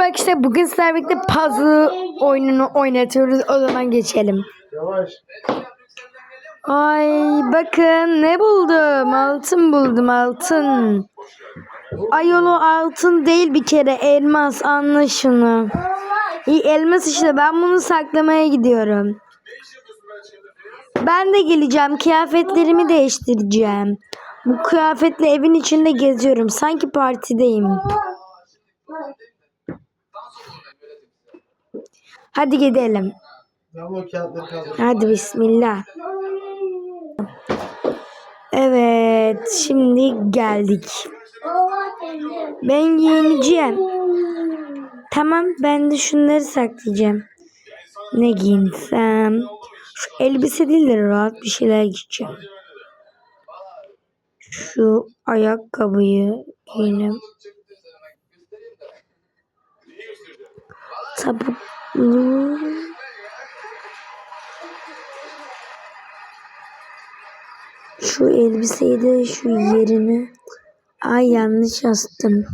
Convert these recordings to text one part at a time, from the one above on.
Merhaba arkadaşlar bugün sizlerle birlikte puzzle oyununu oynatıyoruz o zaman geçelim. Yavaş. Ay bakın ne buldum altın buldum altın. Ay onu altın değil bir kere elmas anla şunu. İyi elmas işte ben bunu saklamaya gidiyorum. Ben de geleceğim kıyafetlerimi değiştireceğim. Bu kıyafetle evin içinde geziyorum sanki partideyim. Hadi gidelim. Hadi bismillah. Evet şimdi geldik. Ben giyineceğim. Tamam ben de şunları saklayacağım. Ne giyinsem. Şu elbise değil de rahat bir şeyler giyeceğim. Şu ayakkabıyı giyinem. Tabuklu. Şu elbiseyi de şu yerini. Ay yanlış astım.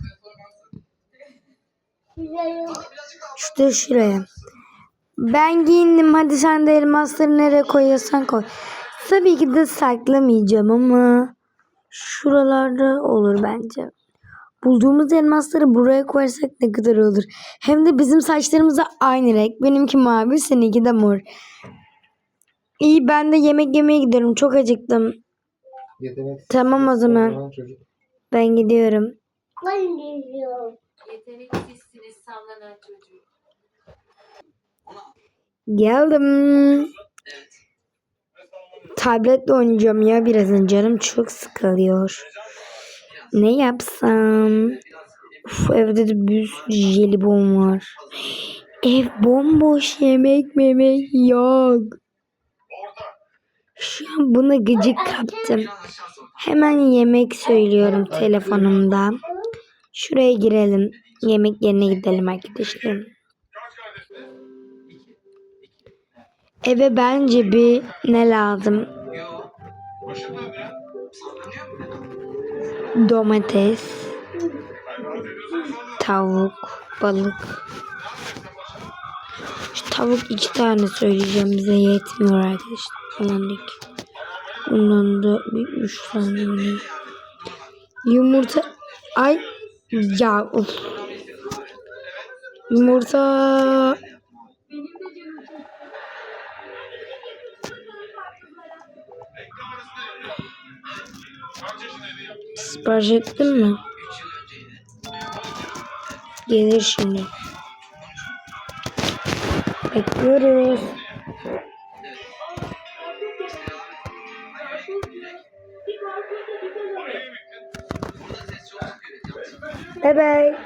Şu da şuraya. Ben giyindim. Hadi sen de elmasları nereye koyuyorsan koy. Tabii ki de saklamayacağım ama şuralarda olur bence. Bulduğumuz elmasları buraya koyarsak ne kadar olur. Hem de bizim saçlarımız da aynı renk. Benimki mavi, seninki de mor. İyi ben de yemek yemeye gidiyorum. Çok acıktım. Yetenek. Tamam o zaman. Çocuk. Ben gidiyorum. Yeteneksizsiniz sallanan çocuk. Geldim. Tabletle oynayacağım ya birazın canım çok sıkılıyor. Ne yapsam? Uf, evde de bir sürü jelibon var. Ev bomboş yemek memek yok. Şu an buna gıcık kaptım. Hemen yemek söylüyorum telefonumda. Şuraya girelim. Yemek yerine gidelim arkadaşlar. Eve bence bir ne lazım? Domates, tavuk, balık. Şu tavuk iki tane söyleyeceğim bize yetmiyor arkadaşlar. Falan değil. Bundan da bir üç tane? Yumurta. Ay ya of. Yumurta. Sipariş ettin mi? Gelir şimdi. Bekliyoruz. Bye bye.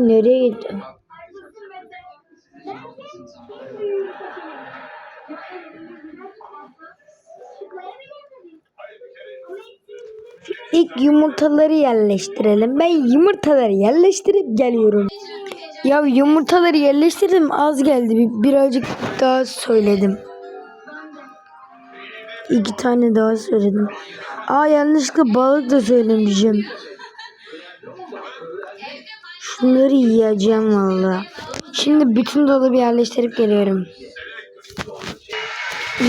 Oy nereye gitti? İlk yumurtaları yerleştirelim. Ben yumurtaları yerleştirip geliyorum. Ya yumurtaları yerleştirdim az geldi. Bir, birazcık daha söyledim. İki tane daha söyledim. Aa yanlışlıkla balık da söylemişim. Şunları yiyeceğim valla. Şimdi bütün dolabı yerleştirip geliyorum.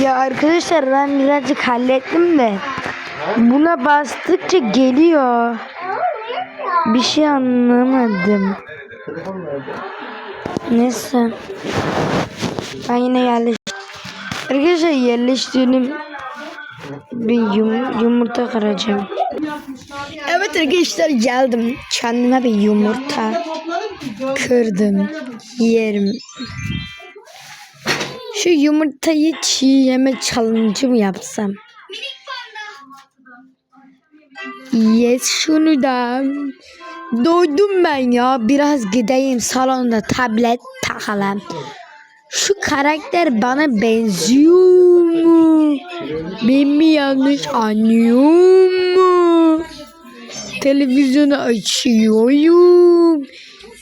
Ya arkadaşlar ben birazcık hallettim de. Buna bastıkça geliyor. Bir şey anlamadım. Neyse. Ben yine yerleştirdim. Arkadaşlar yerleştirdim. Bir yum yumurta kıracağım. Evet arkadaşlar geldim. Kendime bir yumurta kırdım. Yerim. Şu yumurtayı çiğ yeme challenge mı yapsam? Yes şunu da. Doydum ben ya. Biraz gideyim salonda tablet takalım. Şu karakter bana benziyor mu? Ben mi yanlış anlıyorum mu? Televizyonu açıyorum.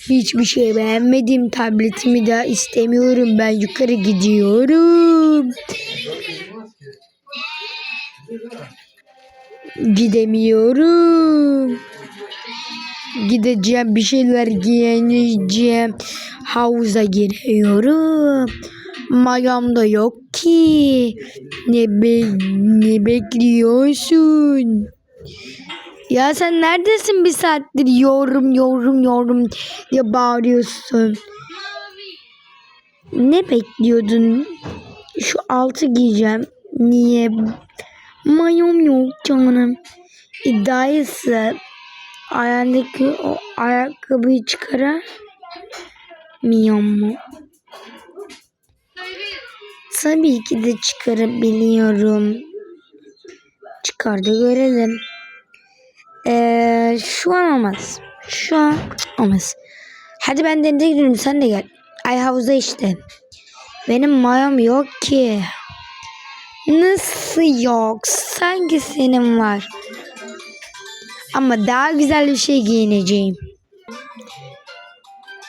Hiçbir şey beğenmedim. Tabletimi de istemiyorum. Ben yukarı gidiyorum. Gidemiyorum. Gideceğim bir şeyler giyineceğim. Havuza giriyorum. Mayam da yok ki. Ne, be ne bekliyorsun? Ya sen neredesin bir saattir yorum yorum yorum diye bağırıyorsun. Ne bekliyordun? Şu altı giyeceğim. Niye? Mayom yok canım. İddiaysa ayağındaki o ayakkabıyı çıkaramıyor mu? Tabii ki de çıkarabiliyorum. Çıkar da görelim. Ee, şu an olmaz. Şu an olmaz. Hadi ben denize gidiyorum sen de gel. Ay havuza işte. Benim mayom yok ki. Nasıl yok? Sanki senin var. Ama daha güzel bir şey giyineceğim.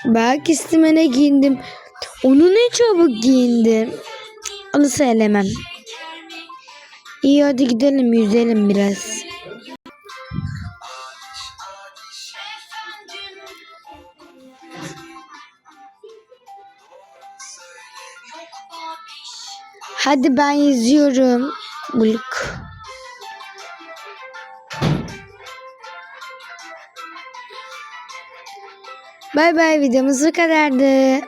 Bak üstüme ne giyindim. Onu ne çabuk giyindim. Onu söylemem. İyi hadi gidelim yüzelim biraz. Hadi ben yüzüyorum. Buluk. Bay bay videomuz bu kadardı.